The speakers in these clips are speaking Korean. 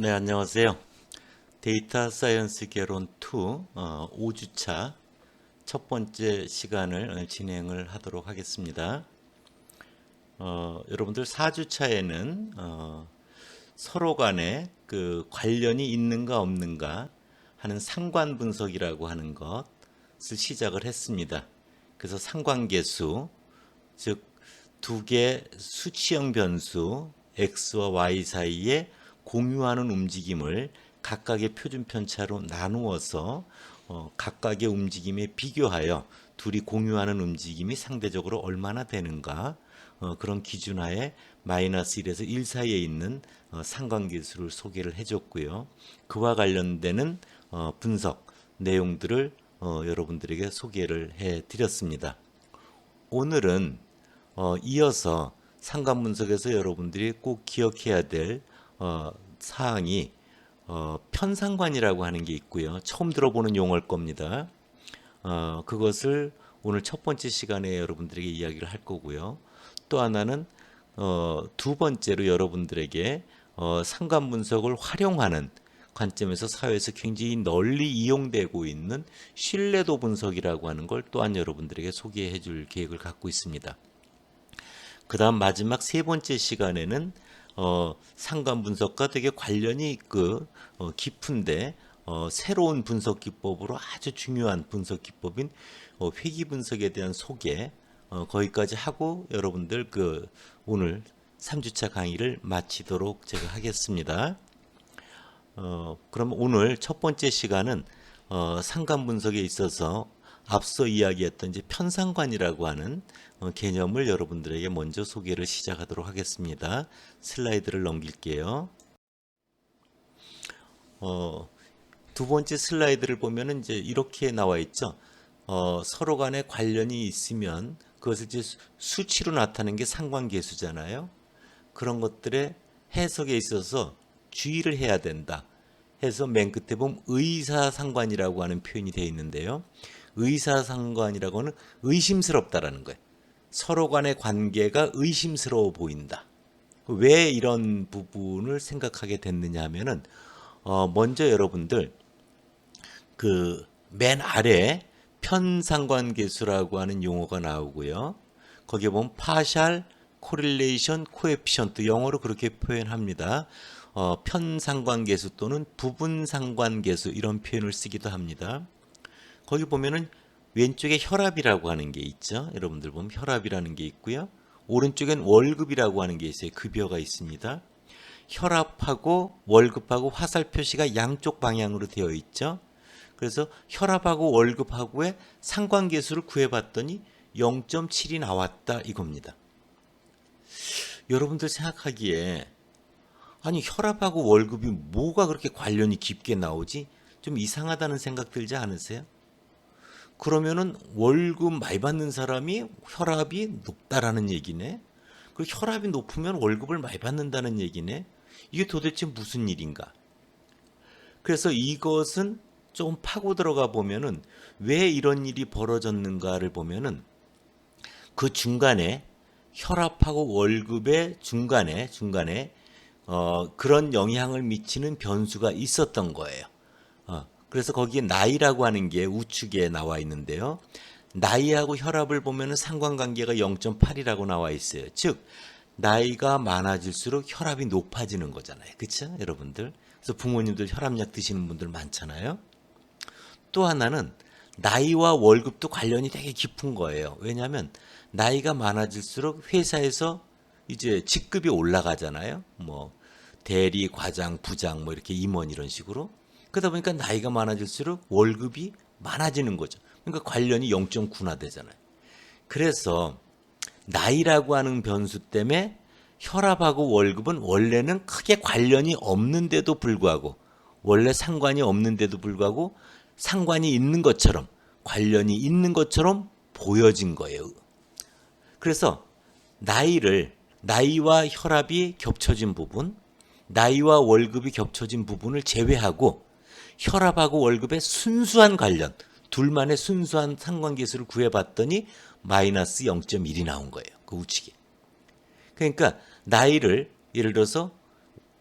네, 안녕하세요. 데이터 사이언스 개론 2 어, 5주차 첫 번째 시간을 어, 진행을 하도록 하겠습니다. 어, 여러분들 4주차에는 어, 서로 간에 그 관련이 있는가 없는가 하는 상관 분석이라고 하는 것을 시작을 했습니다. 그래서 상관계수, 즉 두 개 수치형 변수 x와 y 사이에 공유하는 움직임을 각각의 표준 편차로 나누어서 어, 각각의 움직임에 비교하여 둘이 공유하는 움직임이 상대적으로 얼마나 되는가 어, 그런 기준하에 마이너스 1에서 1 사이에 있는 어, 상관계수를 소개를 해줬고요. 그와 관련되는 어, 분석 내용들을 어, 여러분들에게 소개를 해드렸습니다. 오늘은 어, 이어서 상관 분석에서 여러분들이 꼭 기억해야 될 어, 사항이 어, 편상관이라고 하는 게 있고요. 처음 들어보는 용어일 겁니다. 어, 그것을 오늘 첫 번째 시간에 여러분들에게 이야기를 할 거고요. 또 하나는 어, 두 번째로 여러분들에게 어, 상관 분석을 활용하는 관점에서 사회에서 굉장히 널리 이용되고 있는 신뢰도 분석이라고 하는 걸 또한 여러분들에게 소개해 줄 계획을 갖고 있습니다. 그 다음 마지막 세 번째 시간에는 어, 상관 분석과 되게 관련이 그 어, 깊은데 어, 새로운 분석 기법으로 아주 중요한 분석 기법인 어, 회귀 분석에 대한 소개 어, 거기까지 하고 여러분들 그 오늘 3주차 강의를 마치도록 제가 하겠습니다. 어, 그럼 오늘 첫 번째 시간은 어, 상관 분석에 있어서 앞서 이야기했던 이제 편상관이라고 하는 어, 개념을 여러분들에게 먼저 소개를 시작하도록 하겠습니다. 슬라이드를 넘길게요. 어, 두 번째 슬라이드를 보면은 이제 이렇게 나와 있죠. 어, 서로 간에 관련이 있으면 그것을 이제 수- 수치로 나타내는 게 상관계수잖아요. 그런 것들의 해석에 있어서 주의를 해야 된다. 해서 맨 끝에 보면 의사상관이라고 하는 표현이 되어 있는데요. 의사상관이라고는 의심스럽다라는 거예요. 서로 간의 관계가 의심스러워 보인다. 왜 이런 부분을 생각하게 됐느냐 하면은 어 먼저 여러분들 그 맨 아래 편상관계수라고 하는 용어가 나오고요. 거기에 보면 partial correlation coefficient 영어로 그렇게 표현합니다. 어, 편상관계수 또는 부분상관계수 이런 표현을 쓰기도 합니다. 거기 보면은 왼쪽에 혈압이라고 하는 게 있죠. 여러분들 보면 혈압이라는 게 있고요. 오른쪽엔 월급이라고 하는 게 있어요. 급여가 있습니다. 혈압하고 월급하고 화살 표시가 양쪽 방향으로 되어 있죠. 그래서 혈압하고 월급하고의 상관계수를 구해봤더니 0.7이 나왔다 이겁니다. 여러분들 생각하기에 아니 혈압하고 월급이 뭐가 그렇게 관련이 깊게 나오지? 좀 이상하다는 생각 들지 않으세요? 그러면은 월급 많이 받는 사람이 혈압이 높다라는 얘기네. 그 혈압이 높으면 월급을 많이 받는다는 얘기네. 이게 도대체 무슨 일인가? 그래서 이것은 좀 파고 들어가 보면은 왜 이런 일이 벌어졌는가를 보면은 그 중간에 혈압하고 월급의 중간에 중간에 어, 그런 영향을 미치는 변수가 있었던 거예요. 어, 그래서 거기에 나이라고 하는 게 우측에 나와 있는데요. 나이하고 혈압을 보면은 상관관계가 0.8이라고 나와 있어요. 즉 나이가 많아질수록 혈압이 높아지는 거잖아요. 그렇죠? 여러분들. 그래서 부모님들 혈압약 드시는 분들 많잖아요. 또 하나는 나이와 월급도 관련이 되게 깊은 거예요. 왜냐하면 나이가 많아질수록 회사에서 이제 직급이 올라가잖아요. 뭐 대리, 과장, 부장 뭐 이렇게 임원 이런 식으로. 그러다 보니까 나이가 많아질수록 월급이 많아지는 거죠. 그러니까 관련이 0.9나 되잖아요. 그래서 나이라고 하는 변수 때문에 혈압하고 월급은 원래는 크게 관련이 없는데도 불구하고 원래 상관이 없는데도 불구하고 상관이 있는 것처럼 관련이 있는 것처럼 보여진 거예요. 그래서 나이를 나이와 혈압이 겹쳐진 부분, 나이와 월급이 겹쳐진 부분을 제외하고 혈압하고 월급의 순수한 관련, 둘만의 순수한 상관계수를 구해봤더니 마이너스 0.1이 나온 거예요. 그 우측에. 그러니까 나이를 예를 들어서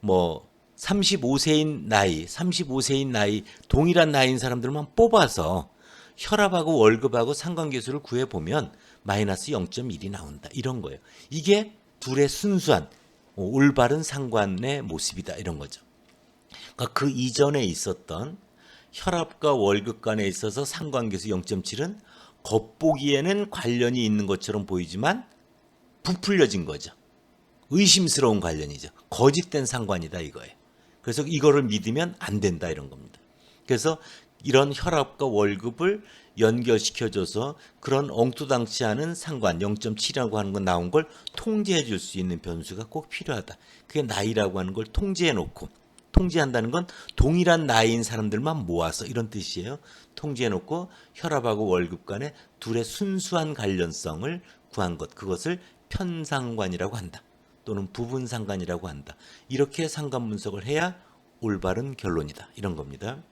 뭐 35세인 나이, 35세인 나이, 동일한 나이인 사람들만 뽑아서 혈압하고 월급하고 상관계수를 구해보면 마이너스 0.1이 나온다. 이런 거예요. 이게 둘의 순수한 어, 올바른 상관의 모습이다. 이런 거죠. 그러니까 그 이전에 있었던 혈압과 월급 간에 있어서 상관계수 0.7은 겉보기에는 관련이 있는 것처럼 보이지만 부풀려진 거죠. 의심스러운 관련이죠. 거짓된 상관이다 이거예요. 그래서 이거를 믿으면 안 된다 이런 겁니다. 그래서 이런 혈압과 월급을 연결시켜줘서 그런 엉뚱당치 않은 상관 0.7이라고 하는 건 나온 걸 통제해 줄 수 있는 변수가 꼭 필요하다. 그게 나이라고 하는 걸 통제해 놓고 통제한다는 건 동일한 나이인 사람들만 모아서 이런 뜻이에요. 통제해 놓고 혈압하고 월급 간의 둘의 순수한 관련성을 구한 것 그것을 편상관이라고 한다. 또는 부분 상관이라고 한다. 이렇게 상관 분석을 해야 올바른 결론이다. 이런 겁니다.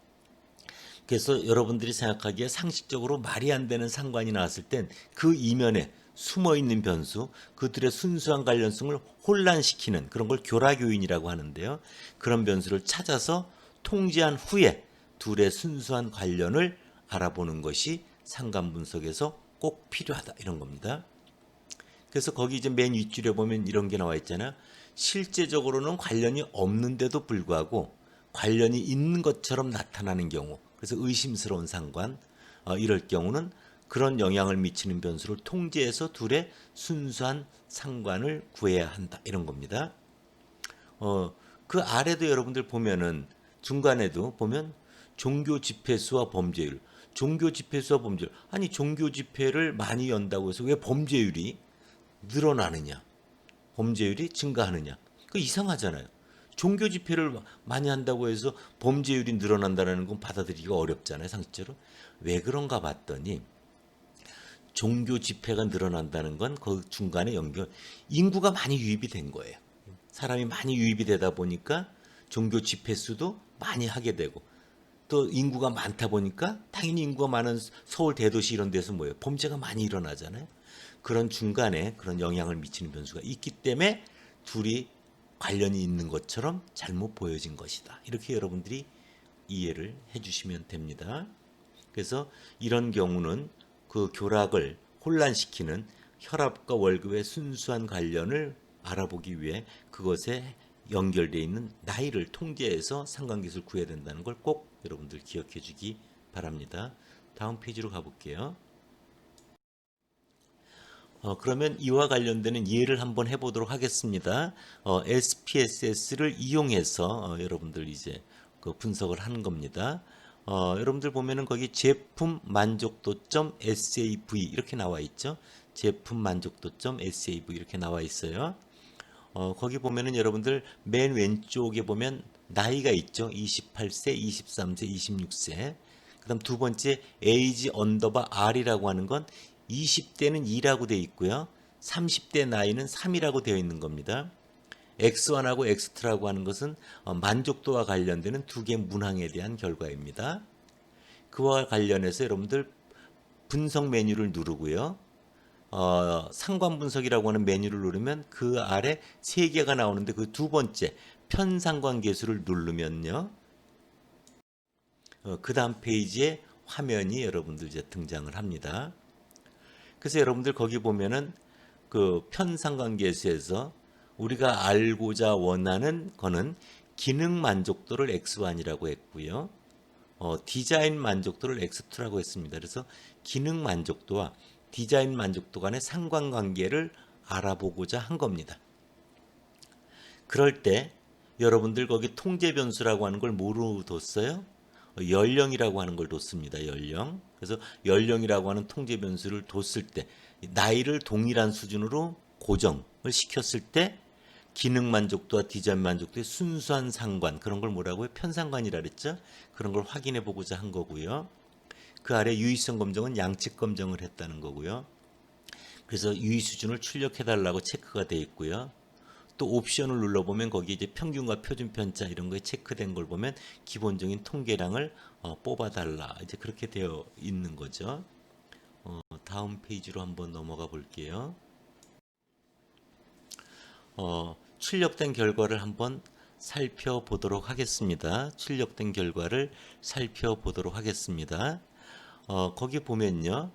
그래서 여러분들이 생각하기에 상식적으로 말이 안 되는 상관이 나왔을 땐 그 이면에 숨어 있는 변수, 그들의 순수한 관련성을 혼란시키는 그런 걸 교락 요인이라고 하는데요. 그런 변수를 찾아서 통제한 후에 둘의 순수한 관련을 알아보는 것이 상관 분석에서 꼭 필요하다 이런 겁니다. 그래서 거기 이제 맨 윗줄에 보면 이런 게 나와 있잖아요. 실제적으로는 관련이 없는데도 불구하고 관련이 있는 것처럼 나타나는 경우, 그래서 의심스러운 상관, 어, 이럴 경우는 그런 영향을 미치는 변수를 통제해서 둘의 순수한 상관을 구해야 한다 이런 겁니다. 어, 그 아래도 여러분들 보면은 중간에도 보면 종교 집회 수와 범죄율, 종교 집회 수와 범죄율. 아니 종교 집회를 많이 연다고 해서 왜 범죄율이 늘어나느냐? 범죄율이 증가하느냐? 그 이상하잖아요. 종교 집회를 많이 한다고 해서 범죄율이 늘어난다는 건 받아들이기가 어렵잖아요, 상식적으로. 왜 그런가 봤더니 종교 집회가 늘어난다는 건 그 중간에 연결 인구가 많이 유입이 된 거예요. 사람이 많이 유입이 되다 보니까 종교 집회 수도 많이 하게 되고 또 인구가 많다 보니까 당연히 인구가 많은 서울 대도시 이런 데서 뭐예요? 범죄가 많이 일어나잖아요. 그런 중간에 그런 영향을 미치는 변수가 있기 때문에 둘이 관련이 있는 것처럼 잘못 보여진 것이다. 이렇게 여러분들이 이해를 해 주시면 됩니다. 그래서 이런 경우는 그 교락을 혼란시키는 혈압과 월급의 순수한 관련을 알아보기 위해 그것에 연결되어 있는 나이를 통제해서 상관계수를 구해야 된다는 걸 꼭 여러분들 기억해 주기 바랍니다. 다음 페이지로 가볼게요. 어, 그러면 이와 관련되는 예를 한번 해보도록 하겠습니다. 어, SPSS를 이용해서 어, 여러분들 이제 그 분석을 하는 겁니다. 어, 여러분들 보면은 거기 제품 만족도점 SAV 이렇게 나와 있죠. 제품 만족도점 SAV 이렇게 나와 있어요. 어, 거기 보면은 여러분들 맨 왼쪽에 보면 나이가 있죠. 28세, 23세, 26세. 그다음 두 번째 에이지 언더바 R이라고 하는 건 20대는 2라고 되어 있고요. 30대 나이는 3이라고 되어 있는 겁니다. X1하고 X2라고 하는 것은 어, 만족도와 관련되는 두개 문항에 대한 결과입니다. 그와 관련해서 여러분들 분석 메뉴를 누르고요. 어, 상관 분석이라고 하는 메뉴를 누르면 그 아래 세 개가 나오는데 그 두 번째 편상관 계수를 누르면요. 어, 그 다음 페이지에 화면이 여러분들 이제 등장을 합니다. 그래서 여러분들 거기 보면은 그 편상관 계수에서 우리가 알고자 원하는 거는 기능 만족도를 X1이라고 했고요. 어, 디자인 만족도를 X2라고 했습니다. 그래서 기능 만족도와 디자인 만족도 간의 상관관계를 알아보고자 한 겁니다. 그럴 때 여러분들 거기 통제 변수라고 하는 걸 뭐로 뒀어요? 연령이라고 하는 걸 뒀습니다. 연령. 그래서 연령이라고 하는 통제 변수를 뒀을 때 나이를 동일한 수준으로 고정을 시켰을 때 기능 만족도와 디자인 만족도의 순수한 상관 그런 걸 뭐라고요? 편상관이라 그랬죠? 그런 걸 확인해 보고자 한 거고요. 그 아래 유의성 검정은 양측 검정을 했다는 거고요. 그래서 유의 수준을 출력해 달라고 체크가 돼 있고요. 또 옵션을 눌러보면 거기 이제 평균과 표준 편차 이런 거에 체크된 걸 보면 기본적인 통계량을 어, 뽑아달라 이제 그렇게 되어 있는 거죠. 어, 다음 페이지로 한번 넘어가 볼게요. 어, 출력된 결과를 한번 살펴보도록 하겠습니다. 출력된 결과를 살펴보도록 하겠습니다. 어, 거기 보면요.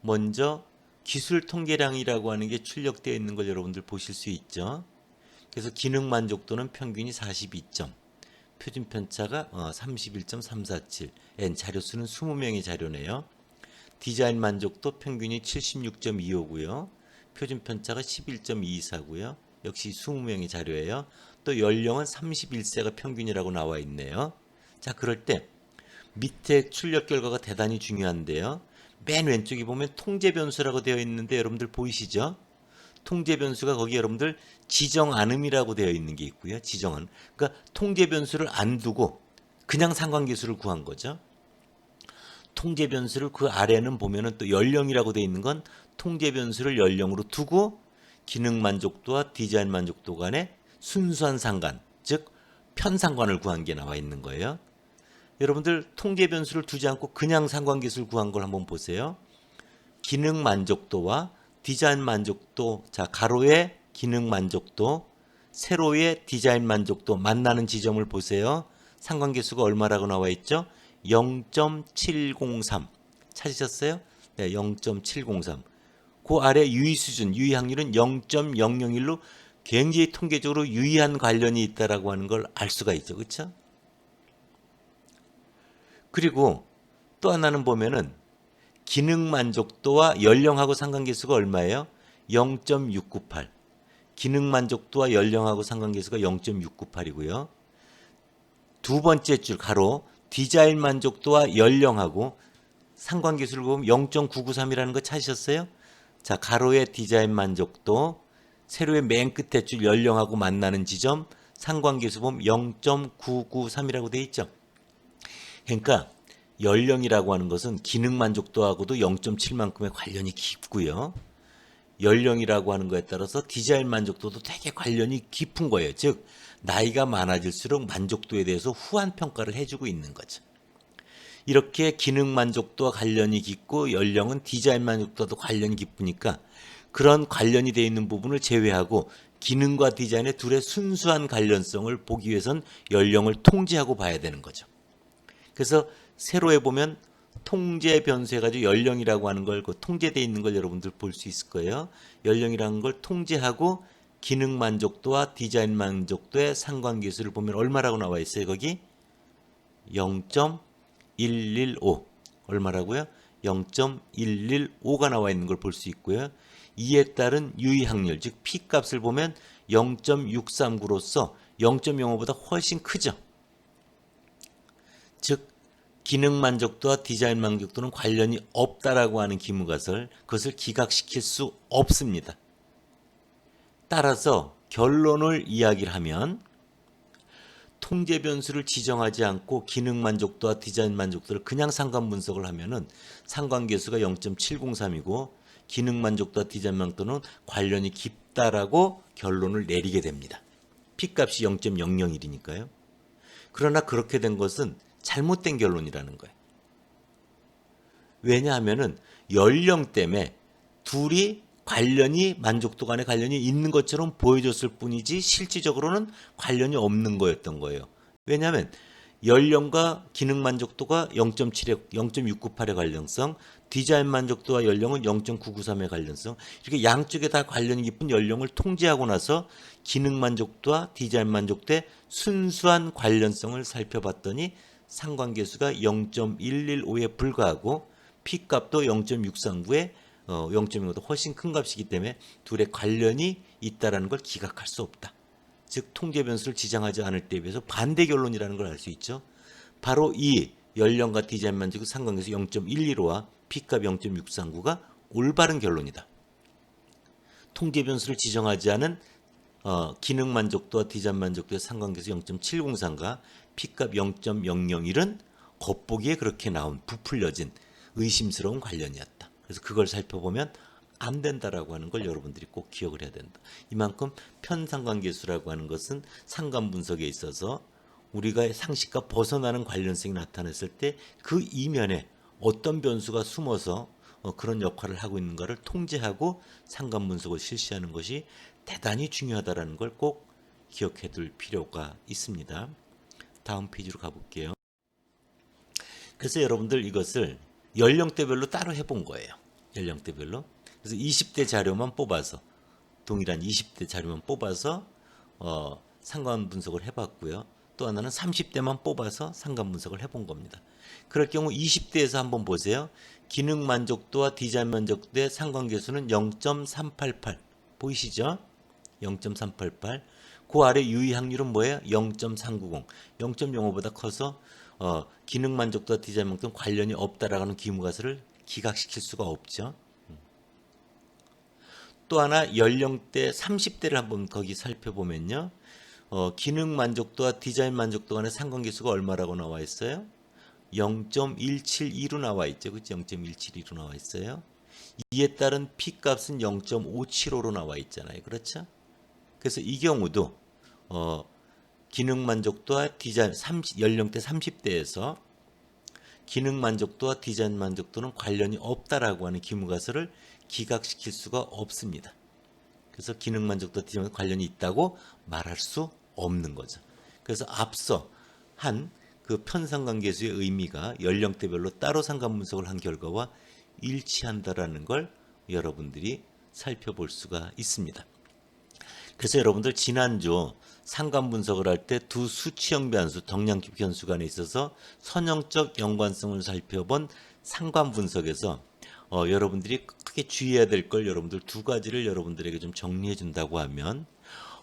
먼저 기술 통계량이라고 하는 게 출력되어 있는 걸 여러분들 보실 수 있죠. 그래서 기능 만족도는 평균이 42점, 표준 편차가 어, 31.347, N 자료 수는 20명의 자료네요. 디자인 만족도 평균이 76.25고요. 표준 편차가 11.24고요. 역시 20명의 자료예요. 또 연령은 31세가 평균이라고 나와 있네요. 자, 그럴 때 밑에 출력 결과가 대단히 중요한데요. 맨 왼쪽에 보면 통제 변수라고 되어 있는데 여러분들 보이시죠? 통제 변수가 거기 여러분들 지정 않음이라고 되어 있는 게 있고요. 지정은 그러니까 통제 변수를 안 두고 그냥 상관계수를 구한 거죠. 통제 변수를 그 아래는 보면은 또 연령이라고 되어 있는 건 통제 변수를 연령으로 두고 기능 만족도와 디자인 만족도 간의 순수한 상관, 즉 편상관을 구한 게 나와 있는 거예요. 여러분들 통계 변수를 두지 않고 그냥 상관계수를 구한 걸 한번 보세요. 기능 만족도와 디자인 만족도, 자 가로의 기능 만족도, 세로의 디자인 만족도 만나는 지점을 보세요. 상관계수가 얼마라고 나와 있죠? 0.703 찾으셨어요? 네, 0.703. 그 아래 유의 수준, 유의 확률은 0.001로 굉장히 통계적으로 유의한 관련이 있다라고 하는 걸 알 수가 있죠. 그렇죠? 그리고 또 하나는 보면은 기능 만족도와 연령하고 상관계수가 얼마예요? 0.698. 기능 만족도와 연령하고 상관계수가 0.698이고요. 두 번째 줄 가로 디자인 만족도와 연령하고 상관계수를 보면 0.993이라는 거 찾으셨어요? 자, 가로의 디자인 만족도, 세로의 맨 끝에 줄 연령하고 만나는 지점, 상관계수 보면 0.993이라고 돼 있죠. 그러니까 연령이라고 하는 것은 기능 만족도하고도 0.7만큼의 관련이 깊고요. 연령이라고 하는 거에 따라서 디자인 만족도도 되게 관련이 깊은 거예요. 즉 나이가 많아질수록 만족도에 대해서 후한 평가를 해주고 있는 거죠. 이렇게 기능 만족도와 관련이 깊고 연령은 디자인 만족도도 관련이 깊으니까 그런 관련이 되어 있는 부분을 제외하고 기능과 디자인의 둘의 순수한 관련성을 보기 위해선 연령을 통제하고 봐야 되는 거죠. 그래서 세로에 보면 통제 변수 해 가지고 연령이라고 하는 걸 그 통제되어 있는 걸 여러분들 볼 수 있을 거예요. 연령이라는 걸 통제하고 기능 만족도와 디자인 만족도의 상관계수를 보면 얼마라고 나와 있어요? 거기 0.115 얼마라고요? 0.115가 나와 있는 걸 볼 수 있고요. 이에 따른 유의 확률 즉 p 값을 보면 0.639로서 0.05보다 훨씬 크죠. 즉 기능 만족도와 디자인 만족도는 관련이 없다라고 하는 기무가설 그것을 기각시킬 수 없습니다. 따라서 결론을 이야기를 하면 통제 변수를 지정하지 않고 기능 만족도와 디자인 만족도를 그냥 상관 분석을 하면은 상관계수가 0.703이고 기능 만족도와 디자인 만족도는 관련이 깊다라고 결론을 내리게 됩니다. p 값이 0.001이니까요. 그러나 그렇게 된 것은 잘못된 결론이라는 거예요. 왜냐하면은 연령 때문에 둘이 관련이 만족도 간의 관련이 있는 것처럼 보여줬을 뿐이지 실질적으로는 관련이 없는 거였던 거예요. 왜냐하면 연령과 기능 만족도가 0.7에 0.698의 관련성, 디자인 만족도와 연령은 0.993의 관련성. 이렇게 양쪽에 다 관련이 깊은 연령을 통제하고 나서 기능 만족도와 디자인 만족도의 순수한 관련성을 살펴봤더니 상관계수가 0.115에 불과하고 p 값도 0.639에 어, 0.1보다 훨씬 큰 값이기 때문에 둘의 관련이 있다라는 걸 기각할 수 없다. 즉 통계 변수를 지정하지 않을 때에 비해서 반대 결론이라는 걸 알 수 있죠. 바로 이 연령과 디자인 만족의 상관계수 0.115와 P값 0.639가 올바른 결론이다. 통계 변수를 지정하지 않은 어, 기능 만족도와 디자인 만족도의 상관계수 0.703과 P값 0.001은 겉보기에 그렇게 나온 부풀려진 의심스러운 관련이었다. 그래서 그걸 살펴보면 안 된다라고 하는 걸 여러분들이 꼭 기억을 해야 된다. 이만큼 편상관계수라고 하는 것은 상관 분석에 있어서 우리가 상식과 벗어나는 관련성이 나타났을 때 그 이면에 어떤 변수가 숨어서 어, 그런 역할을 하고 있는가를 통제하고 상관 분석을 실시하는 것이 대단히 중요하다라는 걸 꼭 기억해 둘 필요가 있습니다. 다음 페이지로 가볼게요. 그래서 여러분들 이것을 연령대별로 따로 해본 거예요. 연령대별로. 그래서 20대 자료만 뽑아서 동일한 20대 자료만 뽑아서 어, 상관 분석을 해봤고요. 또 하나는 30대만 뽑아서 상관 분석을 해본 겁니다. 그럴 경우 20대에서 한번 보세요. 기능 만족도와 디자인 만족도의 상관계수는 0.388 보이시죠? 0.388. 그 아래 유의 확률은 뭐예요? 0.390. 0.05보다 커서 어, 기능 만족도와 디자인 만족도는 관련이 없다라는 기무가설을 기각시킬 수가 없죠. 음. 또 하나 연령대 30대를 한번 거기 살펴보면요. 어, 기능 만족도와 디자인 만족도 간의 상관계수가 얼마라고 나와 있어요? 0.172로 나와 있죠. 그죠? 0.172로 나와 있어요. 이에 따른 P 값은 0.575로 나와 있잖아요. 그렇죠? 그래서 이 경우도 어, 기능 만족도와 디자인 30, 연령대 30대에서 기능 만족도와 디자인 만족도는 관련이 없다라고 하는 기무가설을 기각시킬 수가 없습니다. 그래서 기능 만족도 디자인 관련이 있다고 말할 수 없는 거죠. 그래서 앞서 한 그 편상관계수의 의미가 연령대별로 따로 상관 분석을 한 결과와 일치한다라는 걸 여러분들이 살펴볼 수가 있습니다. 그래서 여러분들 지난주 상관 분석을 할 때 두 수치형 변수, 덕량급 변수 간에 있어서 선형적 연관성을 살펴본 상관 분석에서 어, 여러분들이 크게 주의해야 될 걸 여러분들 두 가지를 여러분들에게 좀 정리해 준다고 하면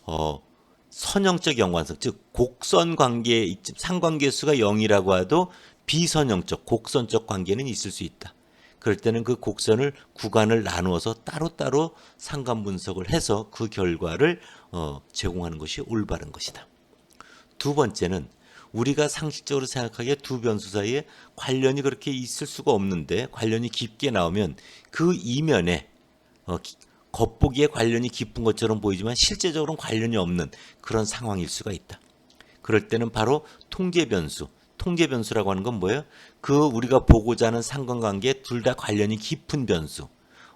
어, 선형적 연관성, 즉 곡선 관계 상관계수가 0이라고 해도 비선형적 곡선적 관계는 있을 수 있다. 그럴 때는 그 곡선을 구간을 나누어서 따로따로 상관 분석을 해서 그 결과를 어, 제공하는 것이 올바른 것이다. 두 번째는 우리가 상식적으로 생각하기에 두 변수 사이에 관련이 그렇게 있을 수가 없는데 관련이 깊게 나오면 그 이면에 어, 기- 겉보기에 관련이 깊은 것처럼 보이지만 실제적으로는 관련이 없는 그런 상황일 수가 있다. 그럴 때는 바로 통제 변수, 통제 변수라고 하는 건 뭐예요? 그 우리가 보고자 하는 상관관계에 둘다 관련이 깊은 변수.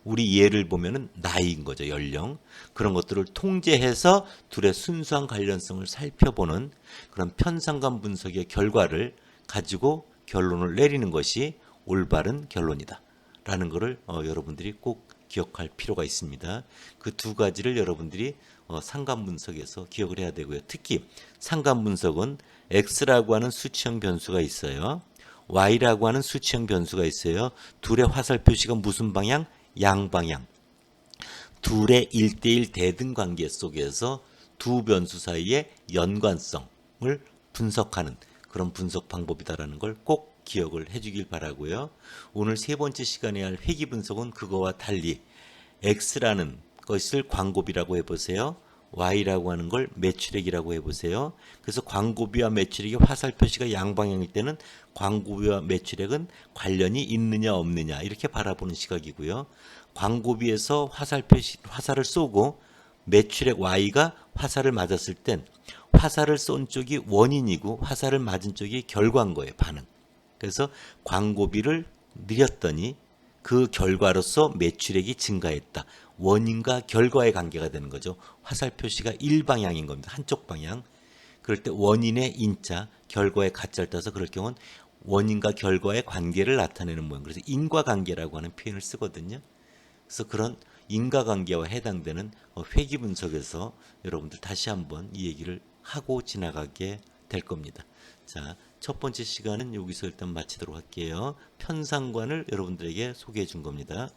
우리 예를 보면은 나이인 거죠, 연령. 그런 것들을 통제해서 둘의 순수한 관련성을 살펴보는 그런 편상관 분석의 결과를 가지고 결론을 내리는 것이 올바른 결론이다. 라는 것을 어, 여러분들이 꼭 기억할 필요가 있습니다. 그 두 가지를 여러분들이 어, 상관 분석에서 기억을 해야 되고요. 특히 상관 분석은 x라고 하는 수치형 변수가 있어요. y라고 하는 수치형 변수가 있어요. 둘의 화살 표시가 무슨 방향? 양방향. 둘의 1대1 대등 관계 속에서 두 변수 사이의 연관성을 분석하는 그런 분석 방법이다라는 걸 꼭 기억을 해주길 바라고요. 오늘 세 번째 시간에 할 회귀 분석은 그거와 달리 x라는 것을 광고비라고 해보세요. Y라고 하는 걸 매출액이라고 해보세요. 그래서 광고비와 매출액의 화살 표시가 양방향일 때는 광고비와 매출액은 관련이 있느냐 없느냐 이렇게 바라보는 시각이고요. 광고비에서 화살 표시 화살을 쏘고 매출액 y가 화살을 맞았을 땐 화살을 쏜 쪽이 원인이고 화살을 맞은 쪽이 결과인 거예요. 반응. 그래서 광고비를 늘렸더니 그 결과로서 매출액이 증가했다. 원인과 결과의 관계가 되는 거죠. 화살 표시가 일방향인 겁니다. 한쪽 방향. 그럴 때 원인의 인자, 결과의 가짜를 따서 그럴 경우는 원인과 결과의 관계를 나타내는 모양. 그래서 인과관계라고 하는 표현을 쓰거든요. 그래서 그런 인과관계와 해당되는 어, 회귀 분석에서 여러분들 다시 한번 이 얘기를 하고 지나가게 될 겁니다. 자, 첫 번째 시간은 여기서 일단 마치도록 할게요. 편상관을 여러분들에게 소개해 준 겁니다.